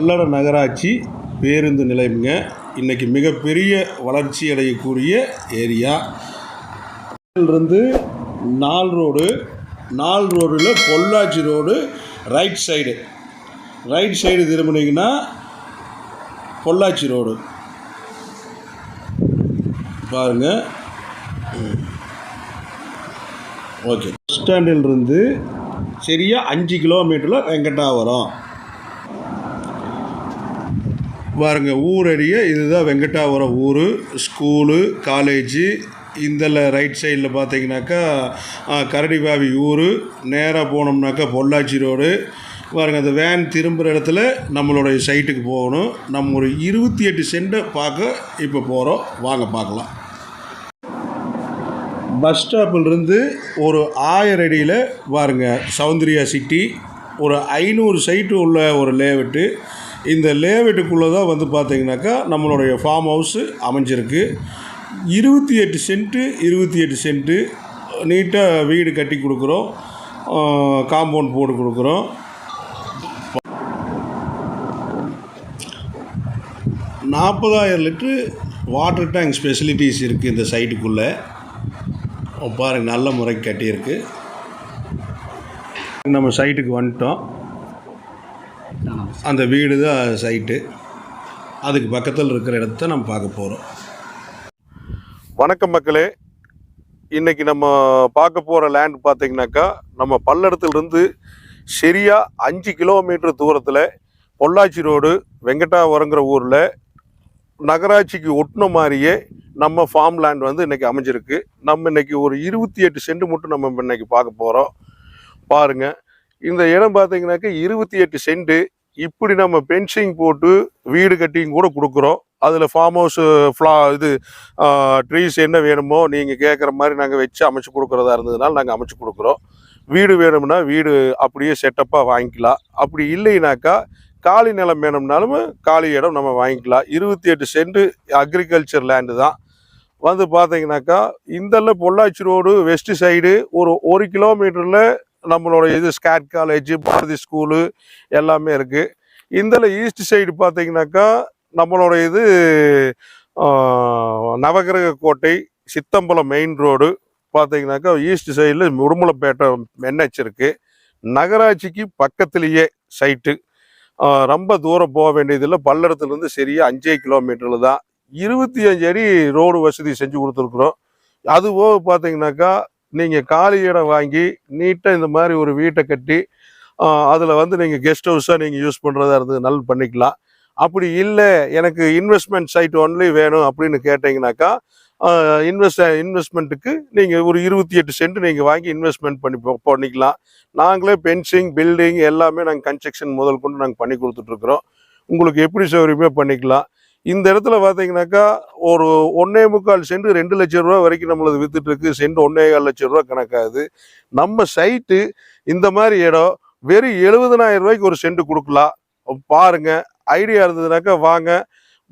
பல்லட நகராட்சி பேருந்து நிலையம்ங்க. இன்றைக்கி மிகப்பெரிய வளர்ச்சி அடையக்கூடிய ஏரியா. இருந்து நால் ரோடு நால் ரோடில் Pollachi road right side right side திரும்பினீங்கன்னா Pollachi road. பாருங்க. ஓகே. பஸ் ஸ்டாண்டிலிருந்து சரியாக அஞ்சு கிலோமீட்டரில் வெங்கடாவரம். பாருங்க ஊர் அடிய இதுதான் வெங்கடாபுரம் ஊர் ஸ்கூலு காலேஜு. இந்தல ரைட் சைடில் பார்த்தீங்கன்னாக்கா கரடிபாவி ஊர் நேராக போனோம்னாக்கா பொள்ளாச்சி ரோடு பாருங்கள் அந்த வேன் திரும்புகிற இடத்துல நம்மளுடைய சைட்டுக்கு போகணும். நம்ம ஒரு இருபத்தி எட்டு சென்ட்டை பார்க்க இப்போ போகிறோம் வாங்க பார்க்கலாம். பஸ் ஸ்டாப்பிலிருந்து ஒரு ஆயிரம் அடியில் பாருங்க சௌந்தர்யா சிட்டி ஒரு ஐநூறு சைட்டு உள்ள ஒரு லேவிட்டு இந்த லேஅவுட்டுக்குள்ளே தான் வந்து பார்த்திங்கனாக்கா நம்மளுடைய ஃபார்ம் ஹவுஸு அமைஞ்சிருக்கு. இருபத்தி எட்டு சென்ட்டு இருபத்தி எட்டு சென்ட்டு நீட்டாக வீடு கட்டி கொடுக்குறோம். காம்பவுண்ட் போட்டு கொடுக்குறோம். நாற்பதாயிரம் லிட்ரு வாட்டர் டேங்க் ஸ்பெசிலிட்டிஸ் இருக்குது இந்த சைட்டுக்குள்ளே பாருங்க நல்ல முறைக்கு கட்டியிருக்கு. நம்ம சைட்டுக்கு வந்துட்டோம். அந்த வீடு தான் சைட்டு அதுக்கு பக்கத்தில் இருக்கிற இடத்த நம்ம பார்க்க போகிறோம் வணக்கம் மக்களே. இன்றைக்கி நம்ம பார்க்க போகிற லேண்ட் பார்த்திங்கனாக்கா நம்ம பல்லடத்துலேருந்து சரியாக அஞ்சு கிலோமீட்டர் தூரத்தில் பொள்ளாச்சி ரோடு வெங்கடாவரங்கிற ஊரில் நகராட்சிக்கு ஒட்டின மாதிரியே நம்ம ஃபார்ம் லேண்ட் வந்து இன்னைக்கு அமைஞ்சிருக்கு. நம்ம இன்னைக்கு ஒரு இருபத்தி எட்டு சென்ட் மட்டும் நம்ம இன்றைக்கி பார்க்க போகிறோம் பாருங்க. இந்த இடம் பார்த்தீங்கன்னாக்கா இருபத்தி எட்டு சென்ட்டு இப்படி நம்ம பென்சிங் போட்டு வீடு கட்டியும் கூட கொடுக்குறோம். அதில் ஃபார்ம் ஹவுஸ் ஃப்ளா இது ட்ரீஸ் என்ன வேணுமோ நீங்கள் கேட்குற மாதிரி நாங்கள் வச்சு அமைச்சு கொடுக்குறதா இருந்ததுனால நாங்கள் அமைச்சு கொடுக்குறோம். வீடு வேணும்னா வீடு அப்படியே செட்டப்பாக வாங்கிக்கலாம். அப்படி இல்லைனாக்கா காலி நிலம் வேணும்னாலும் காலி இடம் நம்ம வாங்கிக்கலாம். இருபத்தி எட்டு சென்ட் அக்ரிகல்ச்சர் லேண்டு தான். வந்து பார்த்தீங்கன்னாக்கா இந்தல்ல பொள்ளாச்சி ரோடு வெஸ்ட் சைடு ஒரு ஒரு கிலோமீட்டரில் நம்மளோட இது ஸ்கேட் காலேஜ் பாரதி ஸ்கூலு எல்லாமே இருக்குது இந்தல ஈஸ்ட் சைடு பார்த்தீங்கன்னாக்கா நம்மளோட இது நவகிரக கோட்டை சித்தம்பலம் மெயின் ரோடு பார்த்தீங்கன்னாக்கா ஈஸ்ட் சைடில் உடுமலைப்பேட்டை என்ஹெச் இருக்குது நகராட்சிக்கு பக்கத்துலேயே சைட்டு ரொம்ப தூரம் போக வேண்டியதில்லை. பல்லடத்துலேருந்து சரியாக அஞ்சே கிலோமீட்டரில் தான். இருபத்தி அஞ்சு அடி ரோடு வசதி செஞ்சு கொடுத்துருக்குறோம். அது போக பார்த்தீங்கன்னாக்கா நீங்கள் காலி இடம் வாங்கி நீட்டாக இந்த மாதிரி ஒரு வீட்டை கட்டி அதில் வந்து நீங்கள் கெஸ்ட் ஹவுஸாக நீங்கள் யூஸ் பண்ணுறதா இருந்தது நல்ல பண்ணிக்கலாம். அப்படி இல்லை எனக்கு இன்வெஸ்ட்மெண்ட் சைட் ஒன்லி வேணும் அப்படின்னு கேட்டிங்கனாக்கா இன்வெஸ்ட் இன்வெஸ்ட்மெண்ட்டுக்கு நீங்கள் ஒரு இருபத்தி எட்டு சென்ட் நீங்கள் வாங்கி இன்வெஸ்ட்மெண்ட் பண்ணி பண்ணிக்கலாம். நாங்களே பென்சிங் பில்டிங் எல்லாமே நாங்கள் கன்ஸ்ட்ரக்ஷன் முதல் கொண்டு நாங்கள் பண்ணி கொடுத்துட்ருக்குறோம் உங்களுக்கு எப்படி சௌகரியமே பண்ணிக்கலாம். இந்த இடத்துல பார்த்தீங்கன்னாக்கா ஒரு ஒன்னே முக்கால் சென்ட் ரெண்டு லட்சம் ரூபா வரைக்கும் நம்மளது வித்துட்ருக்கு சென்ட் ஒன்னே கால் லட்சம் ரூபா கணக்காகுது. நம்ம சைட்டு இந்த மாதிரி இடம் வெறும் எழுபதனாயிரம் ரூபாய்க்கு ஒரு சென்ட் கொடுக்கலாம். பாருங்க ஐடியா இருந்ததுனாக்கா வாங்க.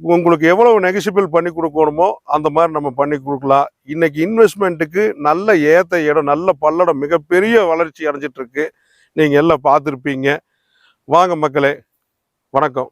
உங்களுக்கு எவ்வளவு நெகசிபிள் பண்ணி கொடுக்கணுமோ அந்த மாதிரி நம்ம பண்ணி கொடுக்கலாம். இன்னைக்கு இன்வெஸ்ட்மெண்ட்டுக்கு நல்ல ஏத்த இடம் நல்ல பல்லடம் மிகப்பெரிய வளர்ச்சி அடைஞ்சிட்ருக்கு நீங்கள் எல்லாம் பார்த்துருப்பீங்க. வாங்க மக்களே வணக்கம்.